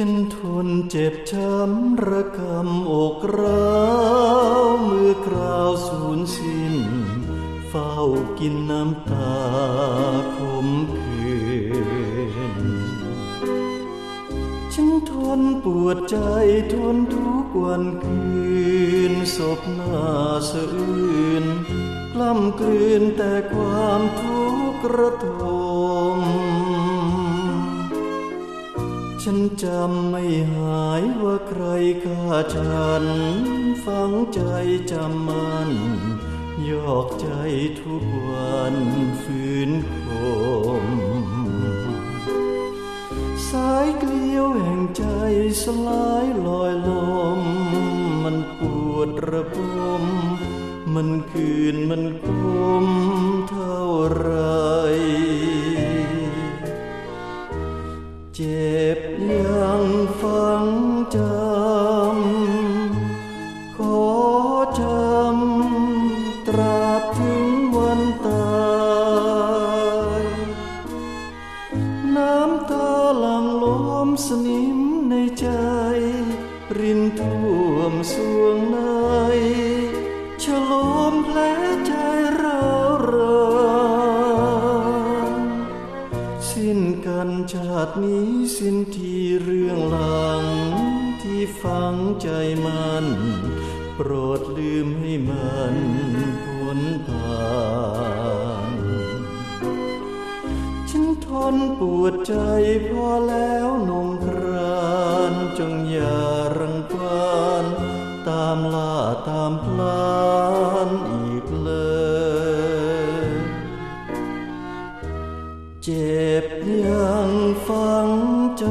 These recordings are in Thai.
ฉันทนเจ็บช้ำระกำอกร้าวเมื่อคราวสูญสิ้น เฝ้ากินน้ำตาคมคืนฉันทนปวดใจทนทุกวันคืนศพหน้าสะอื้นกล้ำกลืนแต่ความทุกข์ระทม ฉันจำไม่หายว่าใครฆ่าฉันฝังใจจำมันยอกใจทุกวันฝืนคมสายเกลียวแห่งใจสลายลอยลม มันปวดระบม มันคืนมันคม จำ ขอจำ ตราบถึงวันตายน้ำตาหลังล้มสนิมในใจ รินท่วมสวงในฉลมแผลใจร้าวรานสิ้นกันชาตินี้สิ้นที่เรื่องหลัง โปรดลืมให้มันพ้นผ่านฉันทนปวดใจพอแล้วนงครานจงอย่ารังควานตามล่าตามพลานอีกเลย เจ็บยังฝังจ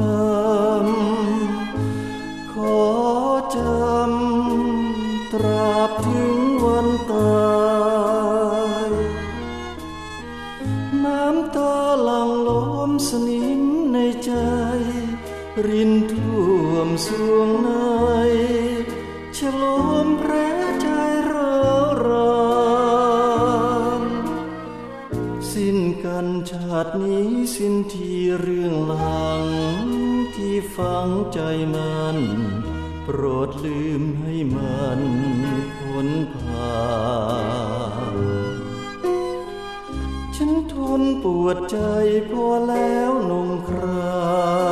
ราบถึงวันตายน้ำตาหลังล้มสนิมในใจ รินท่วมสวงในฉลมแผลใจเรารานสิ้นกันชาตินี้สิ้นที่เรื่องหลังที่ฝังใจมัน ปรดลืมให้มันพ้นผ่านฉันทนปวดใจพอแล้วนงครา